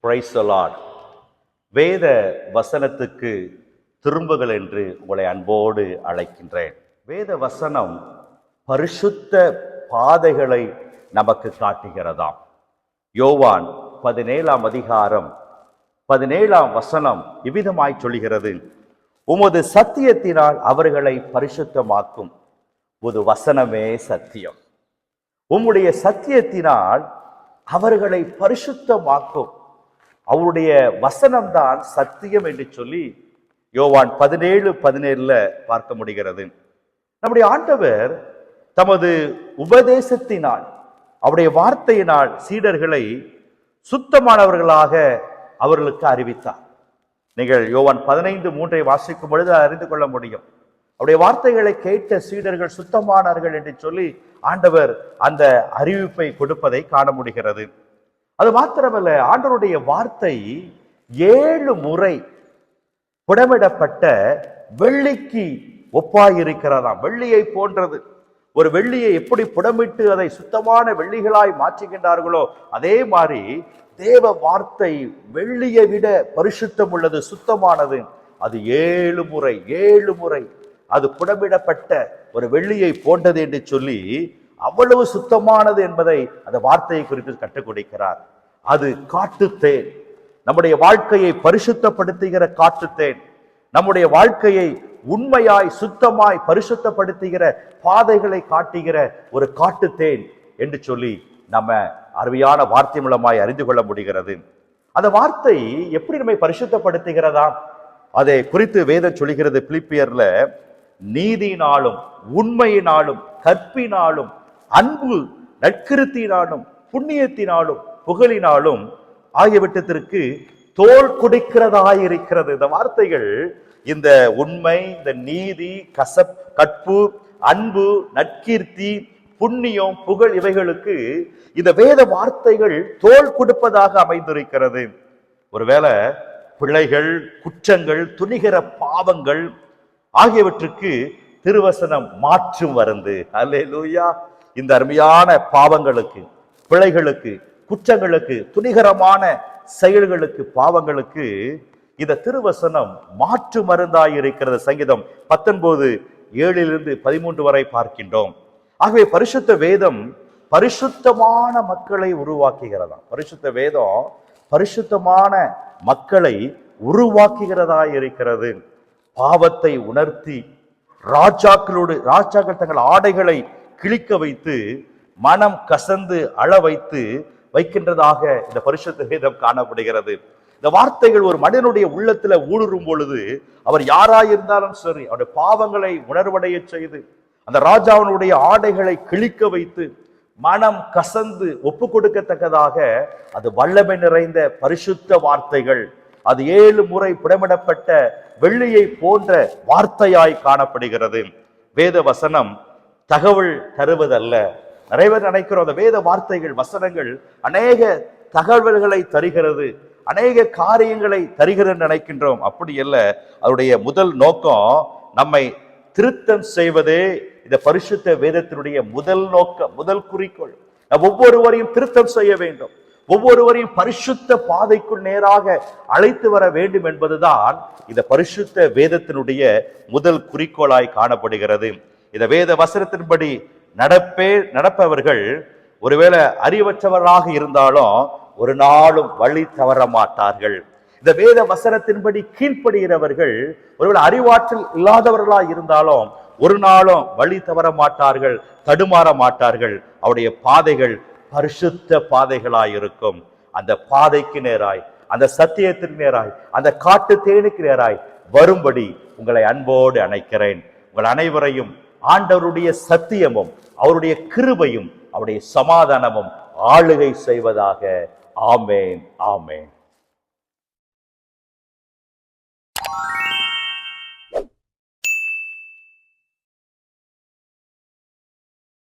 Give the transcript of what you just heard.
Price வேத வசனத்துக்கு திரும்புகள் என்று உங்களை அன்போடு அழைக்கின்றேன். வேத வசனம் பரிசுத்த பாதைகளை நமக்கு காட்டுகிறதாம். யோவான் பதினேழாம் அதிகாரம் பதினேழாம் வசனம் இவ்விதமாய் சொல்கிறது உமது சத்தியத்தினால் அவர்களை பரிசுத்தமாக்கும். ஒரு வசனமே சத்தியம். உம்முடைய சத்தியத்தினால் அவர்களை பரிசுத்தமாக்கும். அவருடைய வசனம்தான் சத்தியம் என்று சொல்லி யோவான் பதினேழு பதினேழுல பார்க்க முடிகிறது. நம்முடைய ஆண்டவர் தமது உபதேசத்தினால் அவருடைய வார்த்தையினால் சீடர்களை சுத்தமானவர்களாக அவர்களுக்கு அறிவித்தார். நீங்கள் யோவான் பதினைந்து மூன்றை வாசிக்கும் பொழுது அறிந்து கொள்ள முடியும். அவருடைய வார்த்தைகளை கேட்ட சீடர்கள் சுத்தமானார்கள் என்று சொல்லி ஆண்டவர் அந்த அறிவிப்பை கொடுப்பதை காண முடிகிறது. அது மாத்திரமல்ல ஆண்டவருடைய வார்த்தை ஏழு முறை புடமிடப்பட்ட வெள்ளிக்கு ஒப்பாயிருக்கிறதாம். வெள்ளியை போன்றது. ஒரு வெள்ளியை எப்படி புடமிட்டு அதை சுத்தமான வெள்ளிகளாய் மாற்றுகின்றார்களோ அதே மாதிரி தேவ வார்த்தை வெள்ளியை விட பரிசுத்தம் உள்ளது சுத்தமானது. அது ஏழு முறை ஏழு முறை அது புடமிடப்பட்ட ஒரு வெள்ளியை போன்றது என்று சொல்லி அவ்வளவு சுத்தமானது என்பதை அந்த வார்த்தையை குறித்து கற்றுக் கொடுக்கிறார். அது காட்டுத்தேன் நம்முடைய வாழ்க்கையை பரிசுத்தப்படுத்துகிற காட்டுத்தேன் நம்முடைய வாழ்க்கையை உண்மையாய் சுத்தமாய் பரிசுத்தப்படுத்துகிற பாதைகளை காட்டுகிற ஒரு காட்டுத்தேன் என்று சொல்லி நம்ம அருமையான வார்த்தை மூலமாய் அறிந்து கொள்ள முடிகிறது. அந்த வார்த்தை எப்படி நம்மை பரிசுத்தப்படுத்துகிறதா? அதை குறித்து வேதம் சொல்கிறது பிலிப்பியர்ல நீதியினாலும் உண்மையினாலும் கற்பினாலும் அன்பு நற்கிருத்தினாலும் புண்ணியத்தினாலும் புகழினாலும் ஆகியவற்றத்திற்கு தோல் குடிக்கிறதாயிருக்கிறது. இந்த வார்த்தைகள் இந்த உண்மை இந்த நீதி கசப் கற்பு அன்பு நற்கீர்த்தி புண்ணியம் புகழ் இவைகளுக்கு இந்த வேத வார்த்தைகள் தோல் கொடுப்பதாக அமைந்திருக்கிறது. ஒருவேளை பிழைகள் குற்றங்கள் துணிகிற பாவங்கள் ஆகியவற்றுக்கு திருவசனம் மாற்றும் வருந்து அல்லேலூயா. இந்த அருமையான பாவங்களுக்கு பிழைகளுக்கு குற்றங்களுக்கு துணிகரமான செயல்களுக்கு பாவங்களுக்கு இந்த திருவசனம் மாற்று மருந்தாய் இருக்கிறது. சங்கீதம் பத்தொன்பது ஏழிலிருந்து பதிமூன்று வரை பார்க்கின்றோம். ஆகவே பரிசுத்த வேதம் பரிசுத்தமான மக்களை உருவாக்குகிறதாம். பரிசுத்த வேதம் பரிசுத்தமான மக்களை உருவாக்குகிறதா இருக்கிறது. பாவத்தை உணர்த்தி ராஜாக்களோடு ராஜாக்கள் தங்கள் ஆடைகளை கிழிக்க வைத்து மனம் கசந்து அள வைத்து வைக்கின்றதாக இந்த பரிசுத்த வேதம் காணப்படுகிறது. இந்த வார்த்தைகள் ஒரு மனிதனுடைய உள்ளத்துல ஊடுருவும் பொழுது அவர் யாராயிருந்தாலும் சரி அவருடைய பாவங்களை உணர்வடைய செய்து அந்த ராஜாவினுடைய ஆடைகளை கிழிக்க வைத்து மனம் கசந்து ஒப்பு கொடுக்கத்தக்கதாக அது வல்லமை நிறைந்த பரிசுத்த வார்த்தைகள். அது ஏழு முறை புடமிடப்பட்ட வெள்ளியை போன்ற வார்த்தையாய் காணப்படுகிறது. வேத வசனம் தகவல் தருவதல்ல. நிறைய பேர் நினைக்கிறோம் அந்த வேத வார்த்தைகள் வசனங்கள் அநேக தகவல்களை தருகிறது அநேக காரியங்களை தருகிறது நினைக்கின்றோம். அப்படி அல்ல அதனுடைய முதல் நோக்கம் நம்மை திருத்தம் செய்வதே இந்த பரிசுத்த வேதத்தினுடைய முதல் நோக்கம் முதல் குறிக்கோள். ஒவ்வொருவரையும் திருத்தம் செய்ய வேண்டும். ஒவ்வொருவரையும் பரிசுத்த பாதைக்குள் நேராக அழைத்து வர வேண்டும் என்பதுதான் இந்த பரிசுத்த வேதத்தினுடைய முதல் குறிக்கோளாய் காணப்படுகிறது. இந்த வேத வசனத்தின்படி நடப்பே நடப்பவர்கள் ஒருவேளை அறிவற்றவராக இருந்தாலும் ஒரு நாளும் வழி தவற மாட்டார்கள். இந்த வேத வசனத்தின்படி கீழ்ப்படுகிறவர்கள் ஒருவேளை அறிவாற்றல் இல்லாதவர்களாக இருந்தாலும் ஒரு நாளும் வழி தவற மாட்டார்கள் தடுமாற மாட்டார்கள். அவருடைய பாதைகள் பரிசுத்த பாதைகளாய் இருக்கும். அந்த பாதைக்கு நேராய் அந்த சத்தியத்திற்கு நேராய் அந்த காட்டு தேனுக்கு நேராய் வரும்படி உங்களை அன்போடு அணைக்கிறேன். உங்கள் அனைவரையும் ஆண்டவருடைய சத்தியமும் அவருடைய கிருபையும் அவருடைய சமாதானமும் ஆளுகை செய்வதாக. ஆமேன் ஆமேன்.